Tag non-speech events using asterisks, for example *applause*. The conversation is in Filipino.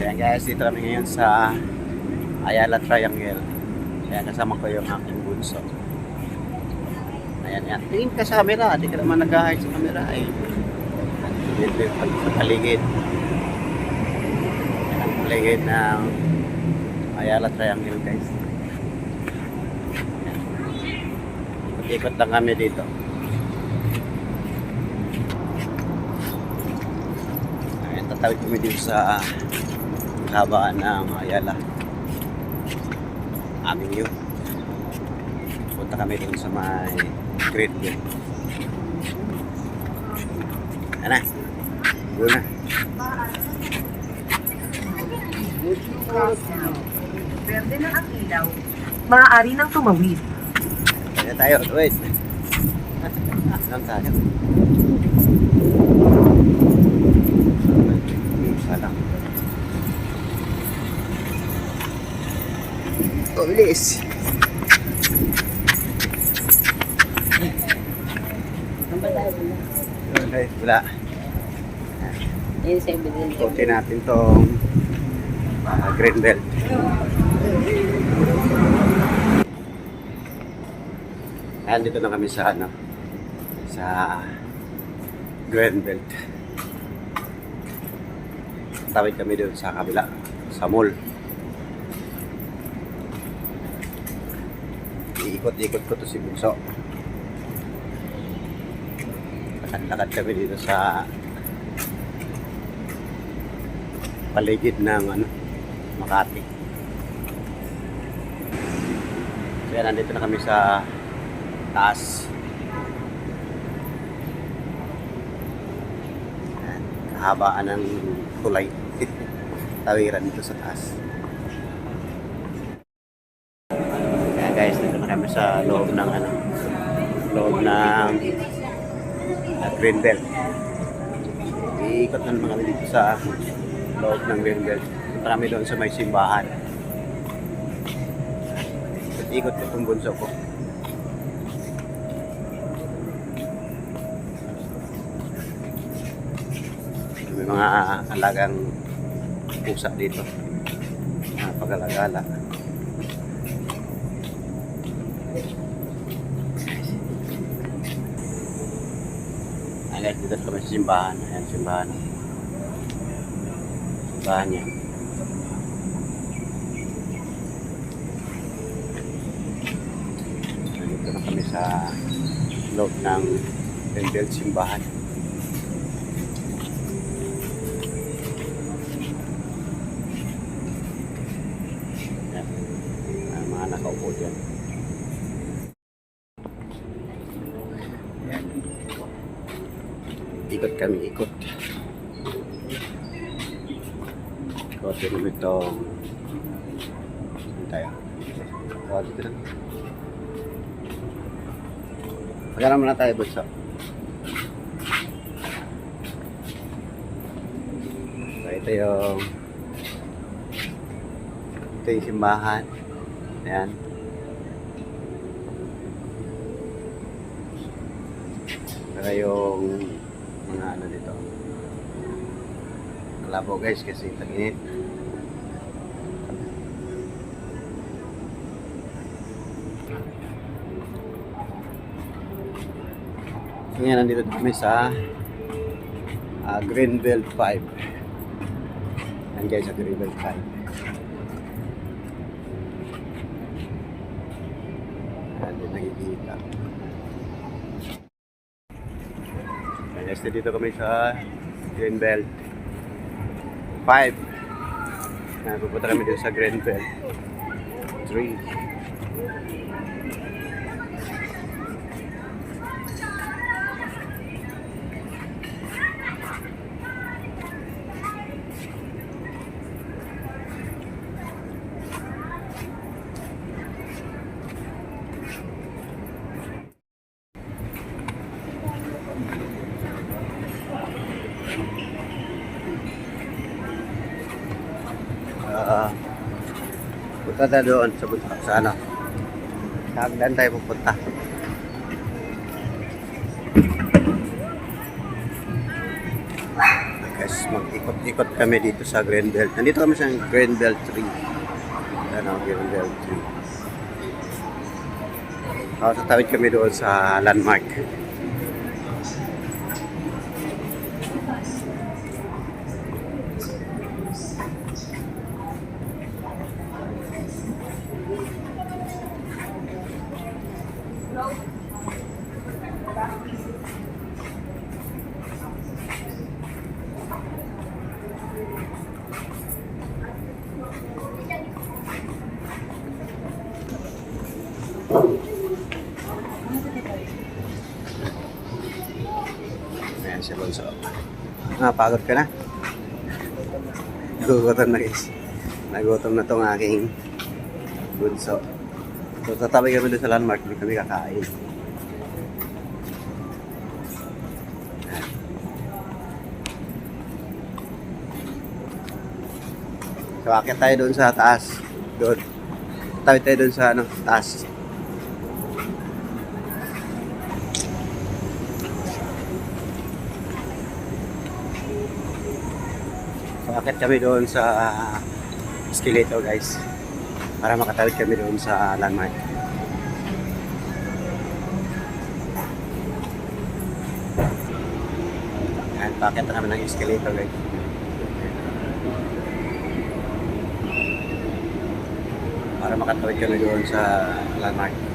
Kaya guys, dito kami ngayon sa Ayala Triangle. Kaya kasama ko yung aking bunso. Ayan yan. Tingin ka sa camera. Hindi ka naman nag-hide sa camera. Eh. Dito sa paligid. Yan ang paligid ng Ayala Triangle guys. Ikot lang kami dito. Ayan, tatawid kami dito sa kabaan ng Ayala. Aming yun. Punta kami dun sa may Great View. Ano? Go na. Berde ng ang ilaw. Maaari nang tumawid. Kaya tayo. Wait. Saan tayo? Isa lang. Ulis. Okay, wala. Kunti natin tong uh, green belt. Ayan, dito na kami sa ano, sa green belt. Tawid kami doon sa kabila, sa mall. Iikot-ikot ko to si Bunso. Lakad-lakad kami dito sa paligid ng ano, Makati. Kaya nandito na kami sa taas. Kahabaan ng tulay. *laughs* Tawiran dito sa taas. Kaya guys, dito na kami sa loob ng ano, loob ng uh, Green Belt. Iikot na naman kami dito sa loob ng Green Belt. Kami doon sa may simbahan. Ikot ko itong bunso ko. May mga alagang pusa dito. Mga Ayan, dito kami sa simbahan. Ayan, simbahan. Simbahan niya. Nandito na kami sa loob ng Pendel Simbahan. Yan. Ang mga nakaupo dyan. Yan. Ikot kami, ikot. Ikot din itong tayo? Oh, dito na. Magkano muna tayo, Bunso? So, ito yung ito yung simbahan. Ayan. Saka yung mga ano dito. Kalabo guys kasi tag-init. Ngayon, nandito kami sa uh, Greenbelt 5. Yan guys, sa Greenbelt 5. Yan, din nakikita. Guys, dito kami sa Greenbelt 5. Yan, pupunta kami dito sa Greenbelt 3. Ah, punta tayo doon sa bunta sa ano. Sa hagdan tayo pupunta. Guys, mag ikot-ikot kami dito sa Greenbelt. Nandito kami sa Greenbelt 3. Ano, Greenbelt 3. Tapos tatawid kami doon sa landmark. Ayan si Bonso. Ah, pagod ka na? Nagugutom na guys. Nagutom na tong aking bunso. So, tatabi kami doon sa landmark. Doon kami kakain. So, akit tayo doon sa taas. Doon. Tawid tayo doon sa ano, taas. So, akit kami doon sa escalator guys. Para makatawid kami doon sa landmark. Ayan, paakit na kami ng escalator guys. Para makatawid kami doon sa landmark.